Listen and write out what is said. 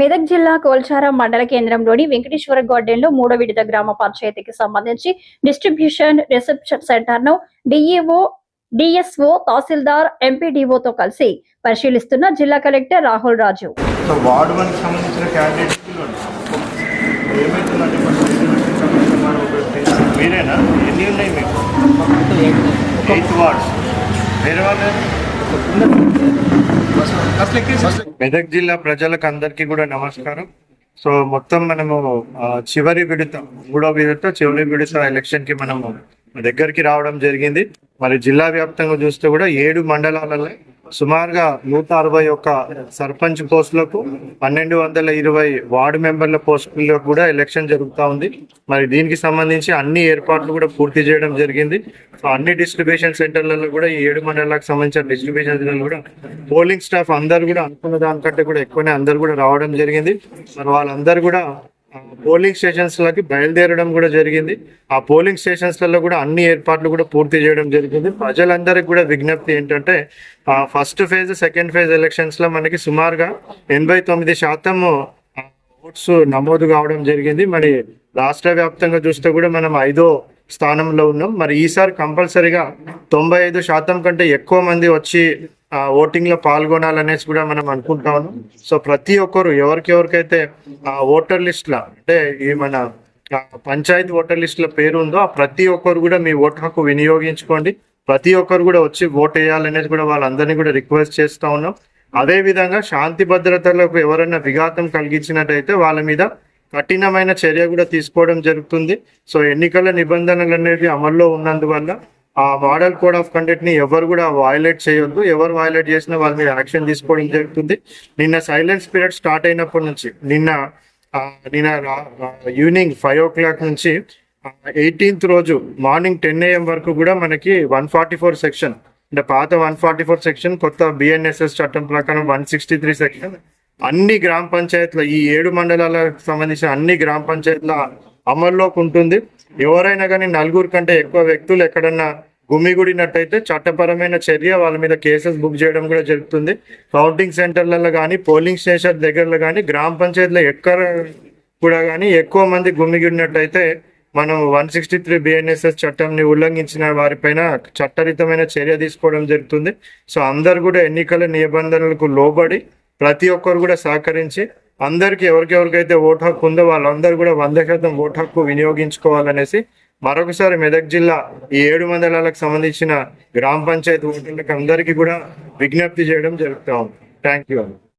మెదక్ జిల్లా కోల్చారం మండల కేంద్రంలోని వెంకటేశ్వర గార్డెన్లో మూడో విడత గ్రామ పంచాయతీకి సంబంధించి డిస్ట్రిబ్యూషన్ రిసెప్షన్ సెంటర్ను డిఈఓ డిఎస్ఓ తహసీల్దార్ ఎంపీడీఓతో కలిసి పరిశీలిస్తున్న జిల్లా కలెక్టర్ రాహుల్ రాజు. మీరేనా? ఎన్ని ఉన్నాయి మీకు? మెదక్ జిల్లా ప్రజలకు అందరికీ కూడా నమస్కారం. సో మొత్తం మనము చివరి విడత మూడో విడత చివరి విడత ఎలక్షన్కి మనము దగ్గరికి రావడం జరిగింది. మరి జిల్లా వ్యాప్తంగా చూస్తే కూడా ఏడు మండలాలలో సుమారుగా నూట అరవై ఒక్క సర్పంచ్ పోస్టులకు పన్నెండు వందల ఇరవై వార్డు మెంబర్ల పోస్టులకు కూడా ఎలక్షన్ జరుగుతూ ఉంది. మరి దీనికి సంబంధించి అన్ని ఏర్పాట్లు కూడా పూర్తి చేయడం జరిగింది. సో అన్ని డిస్ట్రిబ్యూషన్ సెంటర్లలో కూడా ఈ ఏడు మండలాలకు సంబంధించిన డిస్ట్రిబ్యూషన్ సెంటర్లు కూడా పోలింగ్ స్టాఫ్ అందరు కూడా అనుకున్న దానికంటే కూడా ఎక్కువనే అందరు కూడా రావడం జరిగింది. మరి వాళ్ళందరూ కూడా పోలింగ్ స్టేషన్స్ లకి బయలుదేరడం కూడా జరిగింది. ఆ పోలింగ్ స్టేషన్స్లలో కూడా అన్ని ఏర్పాట్లు కూడా పూర్తి చేయడం జరిగింది. ప్రజలందరికీ కూడా విజ్ఞప్తి ఏంటంటే ఆ ఫస్ట్ ఫేజ్ సెకండ్ ఫేజ్ ఎలక్షన్స్లో మనకి సుమారుగా ఎనభై తొమ్మిది శాతం ఓట్స్ నమోదు కావడం జరిగింది. మరి రాష్ట్ర వ్యాప్తంగా చూస్తే కూడా మనం ఐదో స్థానంలో ఉన్నాం. మరి ఈసారి కంపల్సరీగా తొంభై ఐదు శాతం కంటే ఎక్కువ మంది వచ్చి ఓటింగ్లో పాల్గొనాలనేసి కూడా మనం అనుకుంటా ఉన్నాం. సో ప్రతి ఒక్కరు ఎవరికెవరికైతే ఆ ఓటర్ లిస్ట్ లా అంటే ఈ మన పంచాయతీ ఓటర్ లిస్ట్లో పేరు ఉందో ఆ ప్రతి ఒక్కరు కూడా మీ ఓటు హక్కు వినియోగించుకోండి. ప్రతి ఒక్కరు కూడా వచ్చి ఓట్ వేయాలనేది కూడా వాళ్ళందరినీ కూడా రిక్వెస్ట్ చేస్తూ ఉన్నాం. అదే విధంగా శాంతి భద్రతలకు ఎవరైనా విఘాతం కలిగించినట్టయితే వాళ్ళ మీద కఠినమైన చర్య కూడా తీసుకోవడం జరుగుతుంది. సో ఎన్నికల నిబంధనలు అనేవి అమల్లో ఉన్నందువల్ల ఆ మోడల్ కోడ్ ఆఫ్ కండక్ట్ని ఎవరు కూడా వయలేట్ చేయొద్దు. ఎవరు వయలేట్ చేసినా వాళ్ళ మీద యాక్షన్ తీసుకోవడం జరుగుతుంది. నిన్న సైలెన్స్ పీరియడ్ స్టార్ట్ అయినప్పటి నుంచి నిన్న నిన్న ఈవినింగ్ ఫైవ్ ఓ క్లాక్ నుంచి ఎయిటీన్త్ రోజు మార్నింగ్ టెన్ ఏఎం వరకు కూడా మనకి వన్ ఫార్టీ ఫోర్ సెక్షన్ అంటే పాత వన్ ఫార్టీ ఫోర్ సెక్షన్ కొత్త బిఎన్ఎస్ఎస్ చట్టం ప్రకారం వన్ సిక్స్టీ త్రీ సెక్షన్ అన్ని గ్రామ పంచాయతీల ఈ ఏడు మండలాలకు సంబంధించిన అన్ని గ్రామ పంచాయతీల అమల్లోకి ఉంటుంది. ఎవరైనా కానీ నలుగురు కంటే ఎక్కువ వ్యక్తులు ఎక్కడన్నా గుమిగూడినట్టయితే చట్టపరమైన చర్య వాళ్ళ మీద కేసెస్ బుక్ చేయడం కూడా జరుగుతుంది. కౌంటింగ్ సెంటర్లలో కానీ పోలింగ్ స్టేషన్ దగ్గరలో కానీ గ్రామ పంచాయతీలో ఎక్కడ కూడా కానీ ఎక్కువ మంది గుమిగూడినట్టయితే మనం వన్ సిక్స్టీ త్రీ బిఎన్ఎస్ఎస్ చట్టంని ఉల్లంఘించిన వారిపైన చట్టరితమైన చర్య తీసుకోవడం జరుగుతుంది. సో అందరు కూడా ఎన్నికల నిబంధనలకు లోబడి ప్రతి ఒక్కరు కూడా సహకరించి అందరికి ఎవరికెవరికైతే ఓటు హక్కు ఉందో వాళ్ళందరూ కూడా వంద శాతం ఓటు హక్కు వినియోగించుకోవాలనేసి మరొకసారి మెదక్ జిల్లా ఈ ఏడు మండలాలకు సంబంధించిన గ్రామ పంచాయతీ ఓటర్లకు అందరికీ కూడా విజ్ఞప్తి చేయడం జరుగుతూ ఉంది. Thank you.